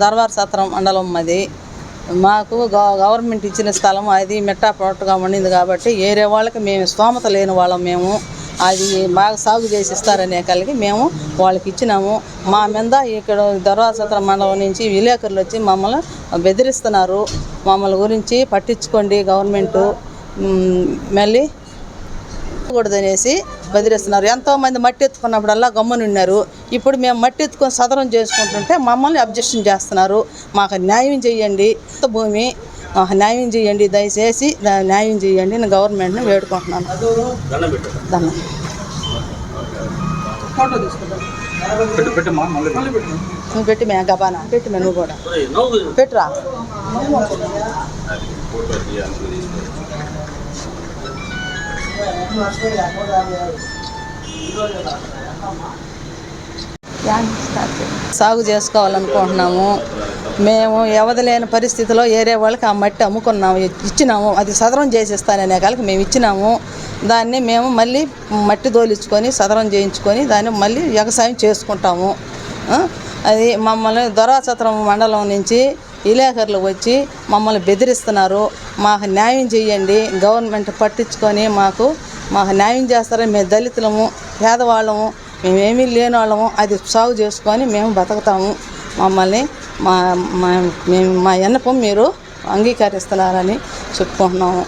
దర్బార్ సత్రం మండలం అది. మాకు గవర్నమెంట్ ఇచ్చిన స్థలం అది మెట్టా పొట్టగా ఉండింది కాబట్టి ఏరే వాళ్ళకి మేము స్తోమత లేని వాళ్ళం మేము. అది బాగా సాగు చేసి ఇస్తారనే కలిగి మేము వాళ్ళకి ఇచ్చినాము. మా మీద ఇక్కడ దర్బార్ సత్రం మండలం నుంచి విలేకరులు వచ్చి మమ్మల్ని బెదిరిస్తున్నారు. మమ్మల్ని గురించి పట్టించుకోండి గవర్నమెంటు. మళ్ళీ కూడదనేసి బెదిరిస్తున్నారు. ఎంతోమంది మట్టి ఎత్తుకున్నప్పుడల్లా గమ్మునున్నారు ఇప్పుడు మేము మట్టి ఎత్తుకొని సదరం చేసుకుంటుంటే మమ్మల్ని అబ్జెక్షన్ చేస్తున్నారు. మాకు న్యాయం చేయండి. భూమి మాకు న్యాయం చేయండి. దయచేసి న్యాయం చేయండి నేను గవర్నమెంట్ని వేడుకుంటున్నాను. దండం నువ్వు పెట్టి మే గబానా? పెట్టి మే నువ్వు కూడా. పెట్టురా. సాగు చేసుకోవాలనుకుంటున్నాము. మేము ఎవదలేని పరిస్థితిలో ఏరే వాళ్ళకి ఆ మట్టి అమ్ముకున్నాము ఇచ్చినాము. అది సదరం చేసిస్తాననే కాలకి మేము ఇచ్చినాము. దాన్ని మేము మళ్ళీ మట్టి తోలించుకొని సదరం చేయించుకొని దాన్ని మళ్ళీ వ్యవసాయం చేసుకుంటాము. అది మమ్మల్ని దొరాసత్రం మండలం నుంచి విలేకరులు వచ్చి మమ్మల్ని బెదిరిస్తున్నారు. మాకు న్యాయం చేయండి. గవర్నమెంట్ పట్టించుకొని మాకు మాకు న్యాయం చేస్తారని మేము దళితులము పేదవాళ్ళము మేమేమీ లేని వాళ్ళము అది సాగు చేసుకొని మేము బతుకుతాము. మమ్మల్ని మా మా మేము మా ఎన్నపం మీరు అంగీకరిస్తున్నారని చెప్పుకుంటున్నాము.